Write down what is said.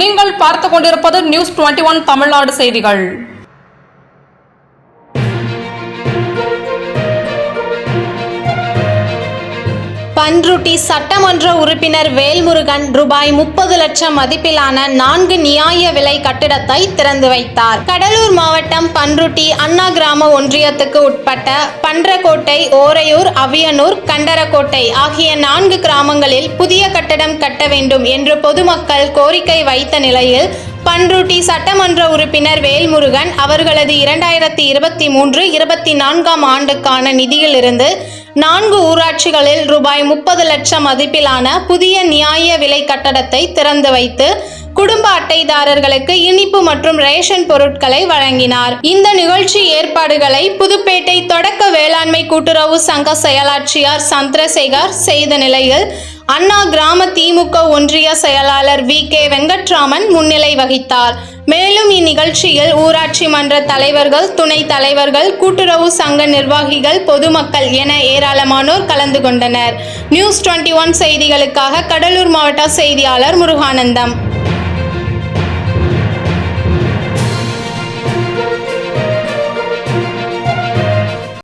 நீங்கள் பார்த்து கொண்டிருப்பது நியூஸ் டுவெண்ட்டி ஒன் தமிழ்நாடு செய்திகள். பன்ருட்டி சட்டமன்ற உறுப்பினர் வேல்முருகன் ரூபாய் முப்பது லட்சம் மதிப்பிலான நான்கு நியாய விலை கட்டிடத்தை திறந்து வைத்தார். கடலூர் மாவட்டம் பன்ருட்டி அண்ணா கிராம ஒன்றியத்துக்கு உட்பட்ட பன்றக்கோட்டை ஓரையூர் அவியனூர் கண்டரக்கோட்டை ஆகிய நான்கு கிராமங்களில் புதிய கட்டடம் கட்ட வேண்டும் என்று பொதுமக்கள் கோரிக்கை வைத்த நிலையில் பன்ருட்டி சட்டமன்ற உறுப்பினர் வேல்முருகன் அவர்களது இரண்டாயிரத்தி இருபத்தி மூன்று இருபத்தி நான்காம் ஆண்டுக்கான நிதியிலிருந்து நான்கு ஊராட்சிகளில் ரூபாய் முப்பது லட்சம் மதிப்பிலான புதிய நியாய விலை கட்டடத்தை திறந்து வைத்து குடும்ப அட்டைதாரர்களுக்கு இனிப்பு மற்றும் ரேஷன் பொருட்களை வழங்கினார். இந்த நிகழ்ச்சி ஏற்பாடுகளை புதுப்பேட்டை தொடக்க வேளாண்மை கூட்டுறவு சங்க செயலாட்சியார் சந்திரசேகர் செய்த நிலையில் அண்ணா கிராம திமுக ஒன்றிய செயலாளர் வி. கே. வெங்கட்ராமன் முன்னிலை வகித்தார். மேலும் இந்நிகழ்ச்சியில் ஊராட்சி மன்ற தலைவர்கள் துணைத் தலைவர்கள் கூட்டுறவு சங்க நிர்வாகிகள் பொதுமக்கள் என ஏராளமானோர் கலந்து கொண்டனர். நியூஸ் டுவெண்ட்டி ஒன் செய்திகளுக்காக கடலூர் மாவட்ட செய்தியாளர் முருகானந்தம்.